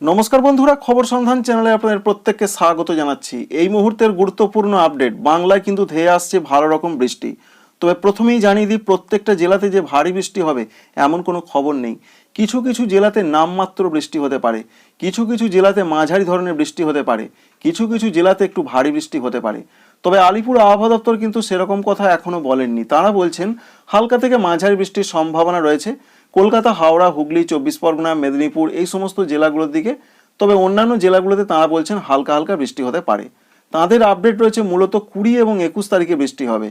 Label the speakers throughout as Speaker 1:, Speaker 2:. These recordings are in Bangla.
Speaker 1: নমস্কার বন্ধুরা, খবর সন্ধান চ্যানেলে আপনাদের প্রত্যেককে স্বাগত জানাচ্ছি। এই মুহূর্তের গুরুত্বপূর্ণ আপডেট, বাংলায় কিন্তু ধেয়ে আসছে ভালো রকম বৃষ্টি। তবে প্রথমেই জানিয়ে দিই, প্রত্যেকটা জেলাতে যে ভারী বৃষ্টি হবে, এমন কোনো খবর নেই। কিছু কিছু জেলাতে নামমাত্র বৃষ্টি হতে পারে, কিছু কিছু জেলাতে মাঝারি ধরনের বৃষ্টি হতে পারে, কিছু কিছু জেলাতে একটু ভারী বৃষ্টি হতে পারে। তবে আলিপুর আবহাওয়া দপ্তর কিন্তু সেরকম কথা এখনও বলেননি। তারা বলছেন, হালকা থেকে মাঝারি বৃষ্টির সম্ভাবনা রয়েছে। কলকাতা, হাওড়া, হুগলি, চব্বিশ পরগনা, মেদিনীপুর এই সমস্ত জেলাগুলোর দিকে। তবে অন্যান্য জেলাগুলোতে তাঁরা বলছেন হালকা হালকা বৃষ্টি হতে পারে। তাঁদের আপডেট রয়েছে মূলত কুড়ি এবং একুশ তারিখে বৃষ্টি হবে।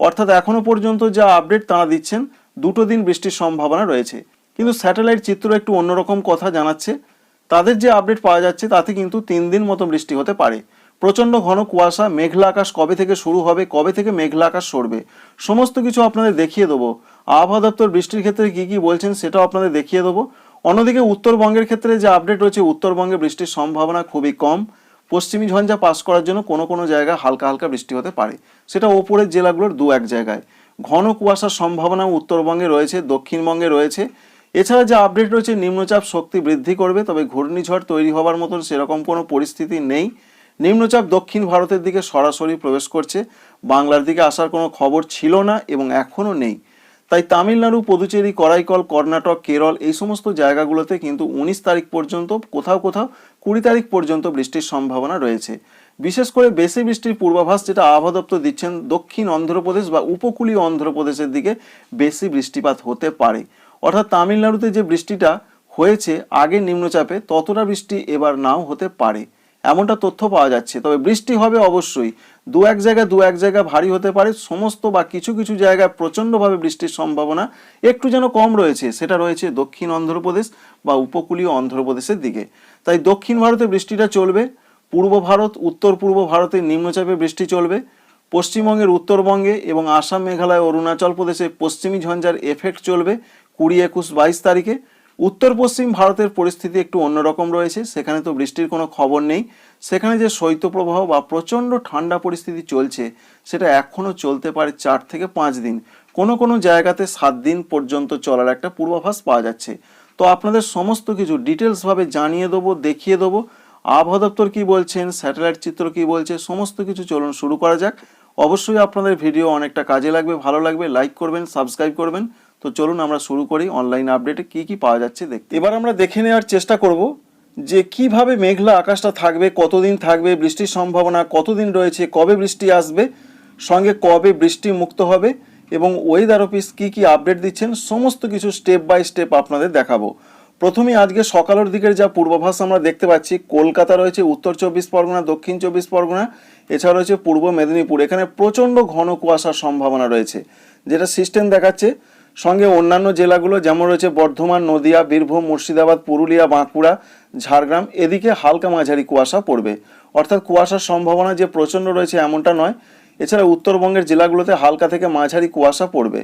Speaker 1: অর্থাৎ এখনও পর্যন্ত যা আপডেট তাঁরা দিচ্ছেন, দুটো দিন বৃষ্টির সম্ভাবনা রয়েছে। কিন্তু স্যাটেলাইট চিত্র একটু অন্যরকম কথা জানাচ্ছে। তাদের যে আপডেট পাওয়া যাচ্ছে, তাতে কিন্তু তিন দিন মতো বৃষ্টি হতে পারে। প্রচণ্ড ঘন কুয়াশা, মেঘলা আকাশ কবে থেকে শুরু হবে, কবে থেকে মেঘলা আকাশ সরবে, সমস্ত কিছু আপনাদের দেখিয়ে দেবো। আবহাওয়া দপ্তর বৃষ্টির ক্ষেত্রে কি কি বলছেন সেটাও আপনাদের দেখিয়ে দেবো। অন্যদিকে উত্তরবঙ্গের ক্ষেত্রে যে আপডেট রয়েছে, উত্তরবঙ্গে বৃষ্টির সম্ভাবনা খুবই কম। পশ্চিমী ঝঞ্ঝা পাস করার জন্য কোনো কোনো জায়গায় হালকা হালকা বৃষ্টি হতে পারে। সেটা ওপরের জেলাগুলোর দু এক জায়গায়। ঘন কুয়াশার সম্ভাবনা উত্তরবঙ্গে রয়েছে, দক্ষিণবঙ্গে রয়েছে। এছাড়া যে আপডেট রয়েছে, নিম্নচাপ শক্তি বৃদ্ধি করবে, তবে ঘূর্ণিঝড় তৈরি হবার মতন সেরকম কোনো পরিস্থিতি নেই। নিম্নচাপ দক্ষিণ ভারতের দিকে সরাসরি প্রবেশ করছে। বাংলার দিকে আসার কোনো খবর ছিল না এবং এখনও নেই। তাই তামিলনাড়ু, পুদুচেরি, করাইকল, কর্ণাটক, কেরল এই সমস্ত জায়গাগুলোতে কিন্তু উনিশ তারিখ পর্যন্ত কোথাও কোথাও কুড়ি তারিখ পর্যন্ত বৃষ্টির সম্ভাবনা রয়েছে। বিশেষ করে বেশি বৃষ্টির পূর্বাভাস যেটা আবহাওয়া দপ্তর দিচ্ছেন, দক্ষিণ অন্ধ্রপ্রদেশ বা উপকূলীয় অন্ধ্রপ্রদেশের দিকে বেশি বৃষ্টিপাত হতে পারে। অর্থাৎ তামিলনাড়ুতে যে বৃষ্টিটা হয়েছে আগে নিম্নচাপে ততটা বৃষ্টি এবার নাও হতে পারে। এমনটা তথ্য পাওয়া যাচ্ছে। তবে বৃষ্টি হবে অবশ্যই। দু এক জায়গায় দু এক জায়গায় ভারী হতে পারে। সমস্ত বা কিছু কিছু জায়গায় প্রচণ্ডভাবে বৃষ্টির সম্ভাবনা একটু যেন কম রয়েছে, সেটা রয়েছে দক্ষিণ অন্ধ্রপ্রদেশ বা উপকূলীয় অন্ধ্রপ্রদেশের দিকে। তাই দক্ষিণ ভারতে বৃষ্টিটা চলবে। পূর্ব ভারত, উত্তর পূর্ব ভারতে নিম্নচাপে বৃষ্টি চলবে। পশ্চিমবঙ্গের উত্তরবঙ্গে এবং আসাম, মেঘালয়, অরুণাচল প্রদেশে পশ্চিমী ঝঞ্ঝার এফেক্ট চলবে। কুড়ি একুশ বাইশ তারিখে। উত্তর পশ্চিম ভারতের পরিস্থিতি একটু অন্যরকম রয়েছে, সেখানে তো বৃষ্টির কোনো খবর নেই। সেখানে যে শৈত্যপ্রবাহ বা প্রচণ্ড ঠান্ডা পরিস্থিতি চলছে, সেটা এখনও চলতে পারে চার থেকে পাঁচ দিন। কোনো কোনো জায়গাতে সাত দিন পর্যন্ত চলার একটা পূর্বাভাস পাওয়া যাচ্ছে। তো আপনাদের সমস্ত কিছু ডিটেলসভাবে জানিয়ে দেবো, দেখিয়ে দেবো। আবহাওয়া দপ্তর কী বলছেন স্যাটেলাইট চিত্র কী বলছে, সমস্ত কিছু চলুন শুরু করা যাক। অবশ্যই আপনাদের ভিডিও অনেকটা কাজে লাগবে, ভালো লাগবে লাইক করবেন সাবস্ক্রাইব করবেন। তো চলুন আমরা শুরু করি অনলাইন আপডেটে কি কি পাওয়া যাচ্ছে দেখতে। এবার আমরা দেখে নেওয়ার চেষ্টা করব যে কীভাবে মেঘলা আকাশটা থাকবে, কতদিন থাকবে, বৃষ্টির সম্ভাবনা, কতদিন রয়েছে, কবে বৃষ্টি আসবে, সঙ্গে কবে বৃষ্টি মুক্ত হবে, এবং ওয়েদার অফিস কি কি আপডেট দিচ্ছেন, সমস্ত কিছু স্টেপ বাই স্টেপ আপনাদের দেখাবো। প্রথমে আজকে সকালের দিকের যা পূর্বাভাস আমরা দেখতে পাচ্ছি, কলকাতা রয়েছে উত্তর চব্বিশ পরগনা, দক্ষিণ চব্বিশ পরগনা, এছাড়া রয়েছে পূর্ব মেদিনীপুর। এখানে প্রচণ্ড ঘন কুয়াশার সম্ভাবনা রয়েছে, যেটা সিস্টেম দেখাচ্ছে সঙ্গে অন্যান্য জেলাগুলো যেমন রয়েছে বর্ধমান, নদিয়া, বীরভূম, মুর্শিদাবাদ, পুরুলিয়া, বাঁকুড়া, ঝাড়গ্রাম, এদিকে হালকা মাঝারি কুয়াশা পড়বে। অর্থাৎ কুয়াশার সম্ভাবনা যে প্রচণ্ড রয়েছে এমনটা নয়। এছাড়া উত্তরবঙ্গের জেলাগুলোতে হালকা থেকে মাঝারি কুয়াশা পড়বে।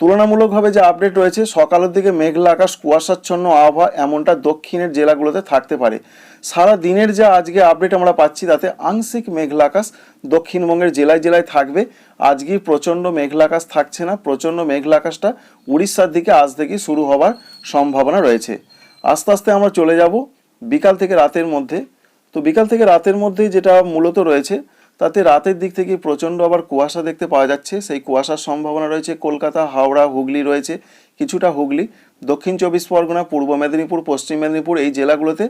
Speaker 1: তুলনামূলকভাবে যে আপডেট রয়েছে, সকালের দিকে মেঘলা আকাশ, কুয়াশাচ্ছন্ন আবহাওয়া এমনটা দক্ষিণের জেলাগুলোতে থাকতে পারে। সারা দিনের যা আজকে আপডেট আমরা পাচ্ছি, তাতে আংশিক মেঘলা আকাশ দক্ষিণবঙ্গের জেলায় জেলায় থাকবে। আজকে প্রচণ্ড মেঘলা আকাশ থাকছে না, প্রচণ্ড মেঘলা আকাশটা উড়িষ্যার দিকে আজ থেকেই শুরু হওয়ার সম্ভাবনা রয়েছে। আস্তে আস্তে আমরা চলে যাব বিকাল থেকে রাতের মধ্যে। তো বিকাল থেকে রাতের মধ্যে যেটা মূলত রয়েছে তাতে রাতের দিক থেকে প্রচণ্ড আবার কুয়াশা দেখতে পাওয়া যাচ্ছে। সেই কুয়াশার সম্ভাবনা রয়েছে কলকাতা, হাওড়া, হুগলি রয়েছে, কিছুটা হুগলি। দক্ষিণ চব্বিশ পরগনা, পূর্ব মেদিনীপুর, পশ্চিম মেদিনীপুর এই জেলাগুলোতে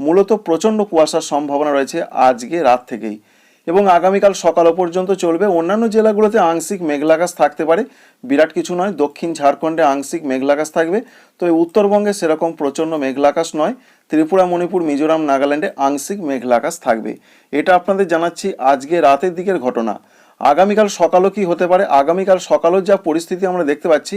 Speaker 1: মূলত প্রচণ্ড কুয়াশার সম্ভাবনা রয়েছে আজকে রাত থেকেই। এবং আগামীকাল সকাল পর্যন্ত চলবে। অন্যান্য জেলাগুলোতে আংশিক মেঘলাকাশ থাকতে পারে। বিরাট কিছু নয়, দক্ষিণ ঝাড়খণ্ডে আংশিক মেঘলাকাশ থাকবে। তবে উত্তরবঙ্গে সেরকম প্রচণ্ড মেঘলাকাশ নয়। ত্রিপুরা, মণিপুর, মিজোরাম, নাগাল্যান্ডে আংশিক মেঘলাকাশ থাকবে। এটা আপনাদের জানাচ্ছি আজকে রাতের দিকের ঘটনা। আগামীকাল সকালও কি হতে পারে? আগামীকাল সকালের যা পরিস্থিতি আমরা দেখতে পাচ্ছি,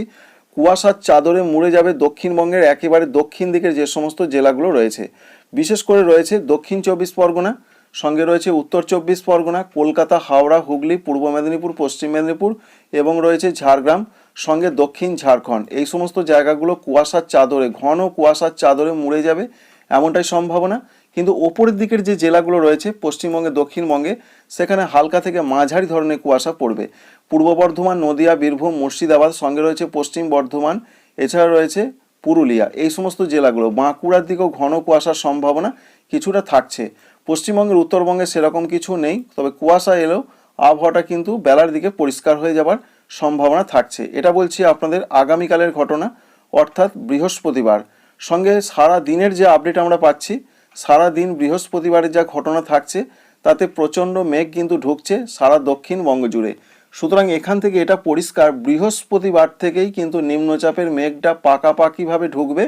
Speaker 1: কুয়াশার চাদরে মুড়ে যাবে দক্ষিণবঙ্গের একেবারে দক্ষিণ দিকের যে সমস্ত জেলাগুলো রয়েছে। বিশেষ করে রয়েছে দক্ষিণ চব্বিশ পরগনা সঙ্গে রয়েছে উত্তর চব্বিশ পরগনা, কলকাতা, হাওড়া, হুগলি, পূর্ব মেদিনীপুর, পশ্চিম মেদিনীপুর এবং রয়েছে ঝাড়গ্রাম, সঙ্গে দক্ষিণ ঝাড়খণ্ড। এই সমস্ত জায়গাগুলো কুয়াশার চাদরে, ঘন কুয়াশার চাদরে মুড়ে যাবে এমনটাই সম্ভাবনা। কিন্তু ওপরের দিকের যে জেলাগুলো রয়েছে, পশ্চিমবঙ্গে, দক্ষিণবঙ্গে, সেখানে হালকা থেকে মাঝারি ধরনের কুয়াশা পড়বে। পূর্ব বর্ধমান, নদিয়া, বীরভূম, মুর্শিদাবাদ, সঙ্গে রয়েছে পশ্চিম বর্ধমান, এছাড়া রয়েছে পুরুলিয়া। এই সমস্ত জেলাগুলো, বাঁকুড়ার দিকেও ঘন কুয়াশার সম্ভাবনা কিছুটা থাকছে। পশ্চিমবঙ্গের উত্তরবঙ্গে সেরকম কিছু নেই, তবে কুয়াশা এলেও আবহাওয়াটা কিন্তু বেলার দিকে পরিষ্কার হয়ে যাবার সম্ভাবনা থাকছে। এটা বলছি আপনাদের আগামীকালের ঘটনা, অর্থাৎ বৃহস্পতিবার। সঙ্গে সারা দিনের যে আপডেট আমরা পাচ্ছি, সারা দিন বৃহস্পতিবারের যা ঘটনা থাকছে, তাতে প্রচণ্ড মেঘ কিন্তু ঢুকছে সারা দক্ষিণবঙ্গ জুড়ে সুতরাং এখান থেকে এটা পরিষ্কার, বৃহস্পতিবার থেকেই কিন্তু নিম্নচাপের মেঘটা পাকাপাকিভাবে ঢুকবে।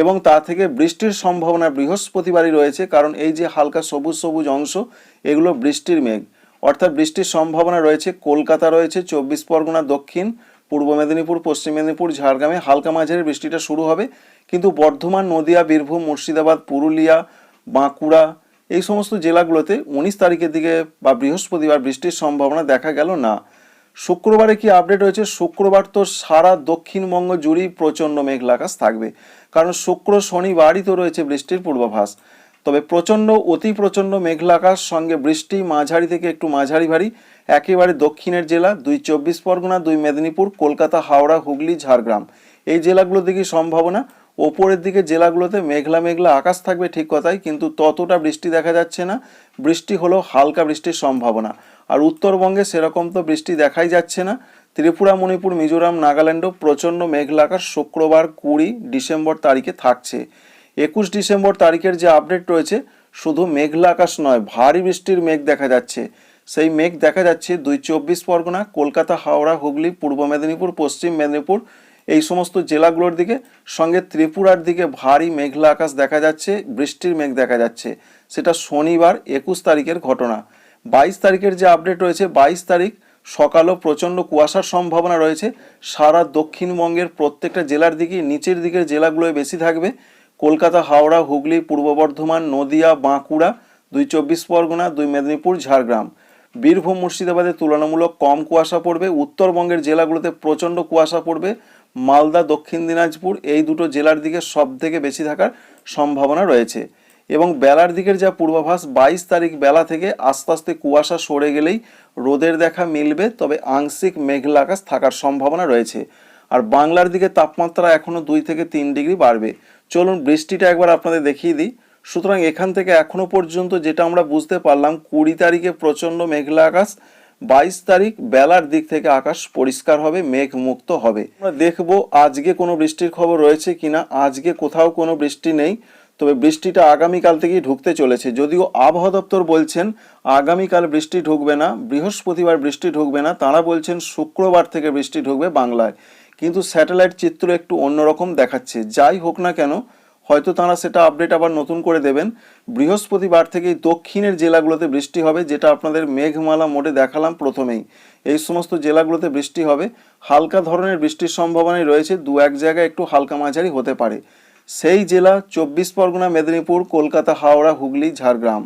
Speaker 1: এবং তা থেকে বৃষ্টির সম্ভাবনা বৃহস্পতিবারই রয়েছে, কারণ এই যে হালকা সবুজ সবুজ অংশ, এগুলো বৃষ্টির মেঘ। অর্থাৎ বৃষ্টির সম্ভাবনা রয়েছে, কলকাতা রয়েছে, চব্বিশ পরগনা দক্ষিণ, পূর্ব মেদিনীপুর, পশ্চিম মেদিনীপুর, ঝাড়গ্রামে হালকা মাঝারি বৃষ্টিটা শুরু হবে। কিন্তু বর্ধমান, নদিয়া, বীরভূম, মুর্শিদাবাদ, পুরুলিয়া, বাঁকুড়া এই সমস্ত জেলাগুলোতে উনিশ তারিখের দিকে বা বৃহস্পতিবার বৃষ্টির সম্ভাবনা দেখা গেল না। শুক্রবারে কি আপডেট হয়েছে শুক্রবার তো সারা দক্ষিণবঙ্গ জুড়েই প্রচণ্ড মেঘলা আকাশ থাকবে। কারণ শুক্র, শনিবারই তো রয়েছে বৃষ্টির পূর্বাভাস। তবে প্রচণ্ড, অতি প্রচণ্ড মেঘলা আকাশ সঙ্গে বৃষ্টি মাঝারি থেকে একটু মাঝারি ভারী। একেবারে দক্ষিণের জেলা, দুই চব্বিশ পরগনা, দুই মেদিনীপুর, কলকাতা, হাওড়া, হুগলি, ঝাড়গ্রাম। এই জেলাগুলোর দিকে সম্ভাবনা। ওপরের দিকে জেলাগুলোতে মেঘলা মেঘলা আকাশ থাকবে ঠিক কথাই, কিন্তু ততটা বৃষ্টি দেখা যাচ্ছে না। বৃষ্টি হলো হালকা বৃষ্টির সম্ভাবনা। আর উত্তরবঙ্গে সেরকম তো বৃষ্টি দেখাই যাচ্ছে না। ত্রিপুরা, মণিপুর, মিজোরাম, নাগাল্যান্ডও প্রচণ্ড মেঘলা আকাশ শুক্রবার কুড়ি ডিসেম্বর তারিখে থাকছে। একুশ ডিসেম্বর তারিখের যে আপডেট রয়েছে, শুধু মেঘলা আকাশ নয়, ভারী বৃষ্টির মেঘ দেখা যাচ্ছে। সেই মেঘ দেখা যাচ্ছে দুই চব্বিশ পরগনা, কলকাতা, হাওড়া, হুগলি, পূর্ব মেদিনীপুর, পশ্চিম মেদিনীপুর, এই সমস্ত জেলাগুলোর দিকে। সঙ্গে ত্রিপুরার দিকে ভারী মেঘলা আকাশ দেখা যাচ্ছে, বৃষ্টির মেঘ দেখা যাচ্ছে। সেটা শনিবার একুশ তারিখের ঘটনা। বাইশ তারিখের যে আপডেট রয়েছে, বাইশ তারিখ সকালও প্রচণ্ড কুয়াশার সম্ভাবনা রয়েছে। সারা দক্ষিণবঙ্গের প্রত্যেকটা জেলার দিকে নিচের দিকের জেলাগুলোয় বেশি থাকবে। কলকাতা, হাওড়া, হুগলি, পূর্ব বর্ধমান, নদিয়া, বাঁকুড়া, দুই চব্বিশ পরগনা, দুই মেদিনীপুর, ঝাড়গ্রাম। বীরভূম, মুর্শিদাবাদে তুলনামূলক কম কুয়াশা পড়বে। উত্তরবঙ্গের জেলাগুলোতে প্রচণ্ড কুয়াশা পড়বে। মালদা, দক্ষিণ দিনাজপুর, এই দুটো জেলার দিকে সব থেকে বেশি থাকার সম্ভাবনা রয়েছে। এবং বেলার দিকের যা পূর্বাভাস, বাইশ তারিখ বেলা থেকে আস্তে আস্তে কুয়াশা সরে গেলেই রোদের দেখা মিলবে, তবে আংশিক মেঘলা আকাশ থাকার সম্ভাবনা রয়েছে। আর বাংলার দিকে তাপমাত্রা এখনও দুই থেকে তিন ডিগ্রি বাড়বে। চলুন বৃষ্টিটা একবার আপনাদের দেখিয়ে দিই। সুতরাং এখান থেকে এখনও পর্যন্ত যেটা আমরা বুঝতে পারলাম, কুড়ি তারিখে প্রচণ্ড মেঘলা আকাশ, বাইশ তারিখ বেলার দিক থেকে আকাশ পরিষ্কার হবে মেঘ মুক্ত হবে। আমরা দেখব আজকে কোনো বৃষ্টির খবর রয়েছে কিনা, আজকে কোথাও কোনো বৃষ্টি নেই। তবে বৃষ্টিটা আগামীকাল থেকেই ঢুকতে চলেছে। যদিও আবহাওয়া দপ্তর বলছেন, আগামীকাল বৃষ্টি ঢুকবে না, বৃহস্পতিবার বৃষ্টি ঢুকবে না, তারা বলছেন শুক্রবার থেকে বৃষ্টি ঢুকবে বাংলায়। কিন্তু স্যাটেলাইট চিত্র একটু অন্যরকম দেখাচ্ছে। যাই হোক না কেন, হয়তো তারা সেটা আপডেট আবার নতুন করে দেবেন। বৃহস্পতিবার থেকেই দক্ষিণের জেলাগুলোতে বৃষ্টি হবে, যেটা আপনাদের মেঘমালা মোডে দেখালাম প্রথমেই। এই সমস্ত জেলাগুলোতে বৃষ্টি হবে। হালকা ধরনের বৃষ্টির সম্ভাবনাই রয়েছে দু এক জায়গায় একটু হালকা মাঝারি হতে পারে। সেই জেলা চব্বিশ পরগনা, মেদিনীপুর, কলকাতা, হাওড়া, হুগলি, ঝাড়গ্রাম।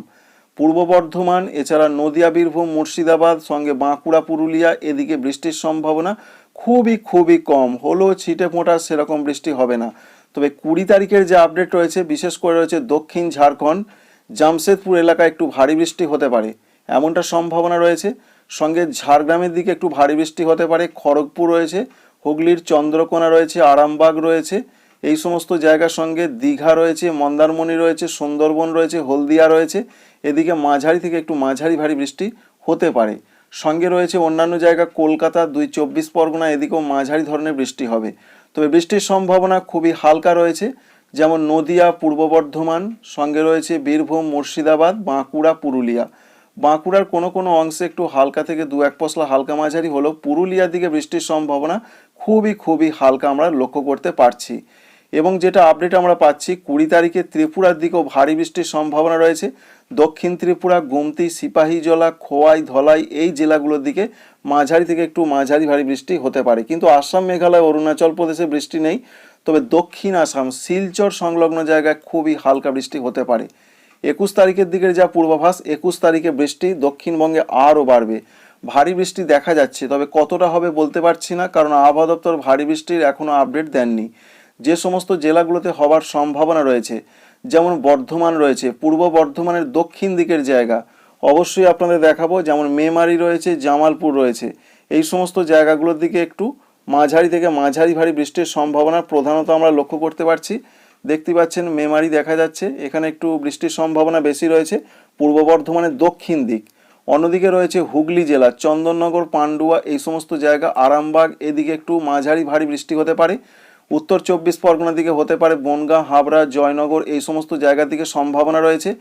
Speaker 1: পূর্ব বর্ধমান, এছাড়া নদিয়া, বীরভূম, মুর্শিদাবাদ, সঙ্গে বাঁকুড়া, পুরুলিয়া, এদিকে বৃষ্টির সম্ভাবনা খুবই খুবই কম। হলো ছিটে ফোঁটা সেরকম বৃষ্টি হবে না। তবে কুড়ি তারিখের যে আপডেট রয়েছে, বিশেষ করে রয়েছে দক্ষিণ ঝাড়খণ্ড, জামশেদপুর এলাকায় একটু ভারী বৃষ্টি হতে পারে। এমনটা সম্ভাবনা রয়েছে। সঙ্গে ঝাড়গ্রামের দিকে একটু ভারী বৃষ্টি হতে পারে। খড়গপুর রয়েছে, হুগলির চন্দ্রকোনা রয়েছে, আরামবাগ রয়েছে এই সমস্ত জায়গার সঙ্গে দীঘা রয়েছে, মন্দারমণি রয়েছে, সুন্দরবন রয়েছে, হলদিয়া রয়েছে। এদিকে মাঝারি থেকে একটু মাঝারি ভারী বৃষ্টি হতে পারে। সঙ্গে রয়েছে অন্যান্য জায়গা, কলকাতা, দুই চব্বিশ পরগনা, এদিকেও মাঝারি ধরনের বৃষ্টি হবে। তবে বৃষ্টির সম্ভাবনা খুবই হালকা রয়েছে, যেমন নদিয়া, পূর্ব বর্ধমান, সঙ্গে রয়েছে বীরভূম, মুর্শিদাবাদ, বাঁকুড়া, পুরুলিয়া। বাঁকুড়ার কোনো কোনো অংশে একটু হালকা থেকে দু এক পশলা হালকা মাঝারি হলেও পুরুলিয়ার দিকে বৃষ্টির সম্ভাবনা খুবই খুবই হালকা আমরা লক্ষ্য করতে পারছি। এবং যেটা আপডেট আমরা পাচ্ছি, কুড়ি তারিখে ত্রিপুরার দিকেও ভারী বৃষ্টির সম্ভাবনা রয়েছে। দক্ষিণ ত্রিপুরা, গুমতি সিপাহীজলা খোয়াই, ধলাই এই জেলাগুলোর দিকে মাঝারি থেকে একটু মাঝারি ভারী বৃষ্টি হতে পারে। কিন্তু আসাম, মেঘালয়, অরুণাচল প্রদেশে বৃষ্টি নেই। তবে দক্ষিণ আসাম, শিলচর সংলগ্ন জায়গায় খুবই হালকা বৃষ্টি হতে পারে। একুশ তারিখের দিকের যা পূর্বাভাস, একুশ তারিখে বৃষ্টি দক্ষিণবঙ্গে আরও বাড়বে। ভারী বৃষ্টি দেখা যাচ্ছে, তবে কতটা হবে বলতে পারছি না, কারণ আবহাওয়া দপ্তর ভারী বৃষ্টির এখনও আপডেট দেননি। যে সমস্ত জেলাগুলোতে হওয়ার সম্ভাবনা রয়েছে, যেমন বর্ধমান রয়েছে, পূর্ব বর্ধমানের দক্ষিণ দিকের জায়গা, অবশ্যই আপনাদের দেখাবো, যেমন মেমারি রয়েছে, জামালপুর রয়েছে। এই সমস্ত জায়গাগুলোর দিকে একটু মাঝারি থেকে মাঝারি ভারী বৃষ্টির সম্ভাবনা প্রধানত আমরা লক্ষ্য করতে পারছি। দেখতে পাচ্ছেন মেমারি দেখা যাচ্ছে, এখানে একটু বৃষ্টির সম্ভাবনা বেশি রয়েছে, পূর্ব বর্ধমানের দক্ষিণ দিক। অন্যদিকে রয়েছে হুগলি জেলা, চন্দননগর, পান্ডুয়া, এই সমস্ত জায়গা, আরামবাগ, এদিকে একটু মাঝারি ভারী বৃষ্টি হতে পারে। উত্তর চব্বিশ পরগনা দিকে হতে পারে বনগাঁ, হাবড়া, জয়নগর, এই সমস্ত জায়গার দিকে সম্ভাবনা রয়েছে।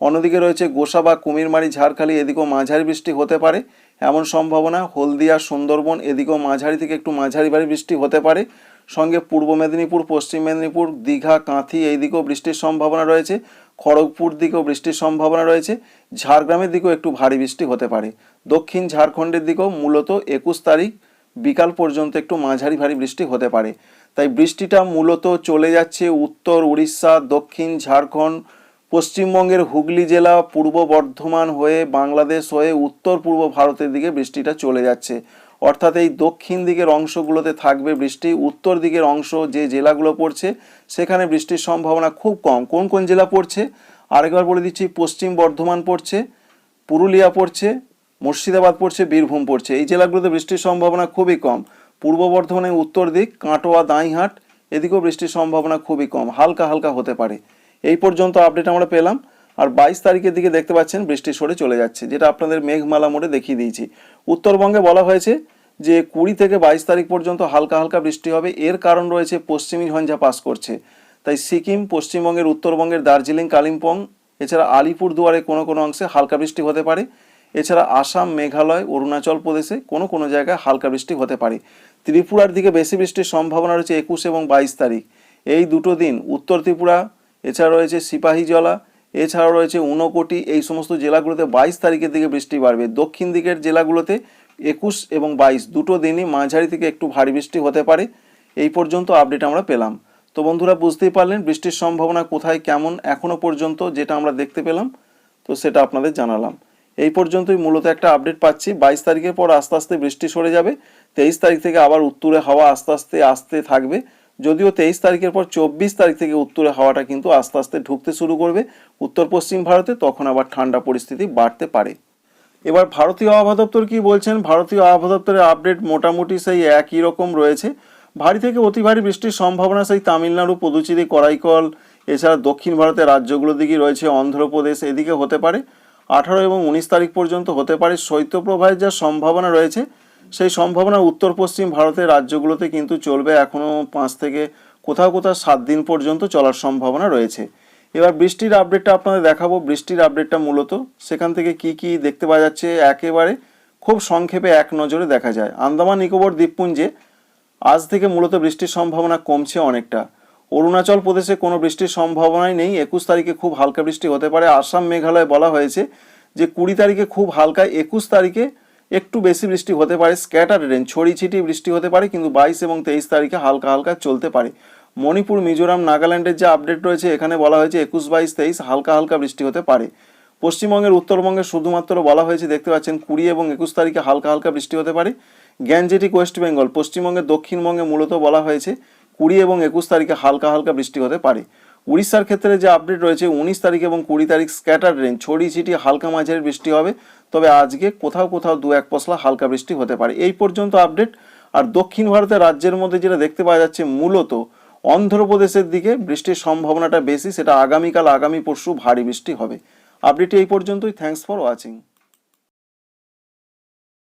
Speaker 1: অন্যদিকে রয়েছে গোসা বা কুমিরমারি, ঝাড়খালি, এদিকেও মাঝারি বৃষ্টি হতে পারে। এমন সম্ভাবনা হলদিয়া, সুন্দরবন, এদিকেও মাঝারি থেকে একটু মাঝারি ভারী বৃষ্টি হতে পারে। সঙ্গে পূর্ব মেদিনীপুর, পশ্চিম মেদিনীপুর, দীঘা, কাঁথি, এই দিকেও বৃষ্টির সম্ভাবনা রয়েছে। খড়গপুর দিকেও বৃষ্টির সম্ভাবনা রয়েছে। ঝাড়গ্রামের দিকেও একটু ভারী বৃষ্টি হতে পারে। দক্ষিণ ঝাড়খণ্ডের দিকেও মূলত একুশ তারিখ বিকাল পর্যন্ত একটু মাঝারি ভারী বৃষ্টি হতে পারে। তাই বৃষ্টিটা মূলত চলে যাচ্ছে উত্তর উড়িষ্যা, দক্ষিণ ঝাড়খণ্ড, পশ্চিমবঙ্গের হুগলি জেলা, পূর্ব বর্ধমান হয়ে বাংলাদেশ হয়ে উত্তর পূর্ব ভারতের দিকে বৃষ্টিটা চলে যাচ্ছে। অর্থাৎ এই দক্ষিণ দিকের অংশগুলোতে থাকবে বৃষ্টি, উত্তর দিকের অংশ যে জেলাগুলো পড়ছে সেখানে বৃষ্টির সম্ভাবনা খুব কম। কোন কোন জেলা পড়ছে? আরেকবার বলে দিচ্ছি, পশ্চিম বর্ধমান পড়ছে, পুরুলিয়া পড়ছে, মুর্শিদাবাদ পড়ছে, বীরভূম পড়ছে। এই জেলাগুলোতে বৃষ্টির সম্ভাবনা খুবই কম। পূর্ব বর্ধমানের উত্তর দিক, কাটোয়া, দাঁইহাট, এদিকেও বৃষ্টির সম্ভাবনা খুবই কম, হালকা হালকা হতে পারে। এই পর্যন্ত আপডেট আমরা পেলাম। আর বাইশ তারিখের দিকে দেখতে পাচ্ছেন বৃষ্টি সরে চলে যাচ্ছে, যেটা আপনাদের মেঘমালা মোড়ে দেখিয়ে দিয়েছি। উত্তরবঙ্গে বলা হয়েছে যে কুড়ি থেকে বাইশ তারিখ পর্যন্ত হালকা হালকা বৃষ্টি হবে। এর কারণ রয়েছে পশ্চিমী ঝঞ্ঝা পাস করছে। তাই সিকিম, পশ্চিমবঙ্গের, উত্তরবঙ্গের দার্জিলিং, কালিম্পং, এছাড়া আলিপুর দুয়ারে কোনো কোনো অংশে হালকা বৃষ্টি হতে পারে। এছাড়া আসাম, মেঘালয়, অরুণাচল প্রদেশে কোনো কোনো জায়গায় হালকা বৃষ্টি হতে পারে। ত্রিপুরার দিকে বেশি বৃষ্টির সম্ভাবনা রয়েছে একুশ এবং বাইশ তারিখ। এই দুটো দিন উত্তর ত্রিপুরা, এছাড়া রয়েছে সিপাহীজলা এছাড়াও রয়েছে ঊনকোটি, এই সমস্ত জেলাগুলোতে বাইশ তারিখের দিকে বৃষ্টি বাড়বে। দক্ষিণ দিকের জেলাগুলোতে একুশ এবং বাইশ দুটো দিনই মাঝারি থেকে একটু ভারী বৃষ্টি হতে পারে। এই পর্যন্ত আপডেট আমরা পেলাম। তো বন্ধুরা, বুঝতেই পারলেন বৃষ্টির সম্ভাবনা কোথায়, কেমন এখনও পর্যন্ত যেটা আমরা দেখতে পেলাম, তো সেটা আপনাদের জানালাম। এই পর্যন্তই মূলত একটা আপডেট পাচ্ছি। বাইশ তারিখের পর আস্তে আস্তে বৃষ্টি সরে যাবে। তেইশ তারিখ থেকে আবার উত্তরে হাওয়া আস্তে আস্তে, আসতে থাকবে। যদিও তেইশ তারিখের পর চব্বিশ তারিখ থেকে উত্তরে হাওয়াটা কিন্তু আস্তে আস্তে ঢুকতে শুরু করবে। উত্তর পশ্চিম ভারতে তখন আবার ঠান্ডা পরিস্থিতি বাড়তে পারে। এবার ভারতীয় আবহাওয়া দপ্তর কী বলছেন? ভারতীয় আবহাওয়া দপ্তরের আপডেট মোটামুটি সেই একই রকম রয়েছে। ভারী থেকে অতি ভারী বৃষ্টির সম্ভাবনা সেই তামিলনাড়ু, পুদুচেরি, করাইকল, এছাড়া দক্ষিণ ভারতের রাজ্যগুলোর দিকে রয়েছে অন্ধ্রপ্রদেশ। এদিকে হতে পারে আঠারো এবং উনিশ তারিখ পর্যন্ত হতে পারে শৈত্যপ্রবাহের যা সম্ভাবনা রয়েছে, সেই সম্ভাবনা উত্তর পশ্চিম ভারতের রাজ্যগুলোতে কিন্তু চলবে এখনও পাঁচ থেকে কোথাও কোথাও সাত দিন পর্যন্ত চলার সম্ভাবনা রয়েছে। এবার বৃষ্টির আপডেটটা আপনাদের দেখাবো। বৃষ্টির আপডেটটা মূলত সেখান থেকে কি কি দেখতে পাওয়া যাচ্ছে, একেবারে খুব সংক্ষেপে এক নজরে দেখা যায়। আন্দামান, নিকোবর, দ্বীপপুঞ্জে আজ থেকে মূলত বৃষ্টির সম্ভাবনা কমছে অনেকটা। অরুণাচল প্রদেশে কোনো বৃষ্টির সম্ভাবনাই নেই। একুশ তারিখে খুব হালকা বৃষ্টি হতে পারে। আসাম মেঘালয় বলা হয়েছে যে কুড়ি তারিখে খুব হালকা, একুশ তারিখে একটু বেশি বৃষ্টি হতে পারে। স্ক্যাটার রেঞ্জ, ছড়ি ছিটিয়ে বৃষ্টি হতে পারে, কিন্তু বাইশ এবং তেইশ তারিখে হালকা হালকা চলতে পারে। মণিপুর, মিজোরাম, নাগাল্যান্ডের যে আপডেট রয়েছে, এখানে বলা হয়েছে একুশ, বাইশ, তেইশ হালকা হালকা বৃষ্টি হতে পারে। পশ্চিমবঙ্গের উত্তরবঙ্গে শুধুমাত্র বলা হয়েছে, দেখতে পাচ্ছেন কুড়ি এবং একুশ তারিখে হালকা হালকা বৃষ্টি হতে পারে। গ্যাঞ্জেটিক ওয়েস্ট বেঙ্গল, পশ্চিমবঙ্গের দক্ষিণবঙ্গে মূলত বলা হয়েছে কুড়ি এবং একুশ তারিখে হালকা হালকা বৃষ্টি হতে পারে। উড়িষ্যার ক্ষেত্রে যে আপডেট রয়েছে, উনিশ তারিখ এবং কুড়ি তারিখ স্ক্যাটার রেঞ্জ ছড়িয়ে ছিটিয়ে হালকা মাঝারি বৃষ্টি হবে। তবে আজকে কোথাও কোথাও দু এক পশলা হালকা বৃষ্টি হতে পারে। এই পর্যন্ত আপডেট আর দক্ষিণ ভারতের রাজ্যের মধ্যে যেটা দেখতে পাওয়া যাচ্ছে, মূলত অন্ধ্রপ্রদেশের দিকে বৃষ্টির সম্ভাবনাটা বেশি, সেটা আগামীকাল, আগামী পরশু ভারী বৃষ্টি হবে। আপডেটটি এই পর্যন্তই। Thanks for watching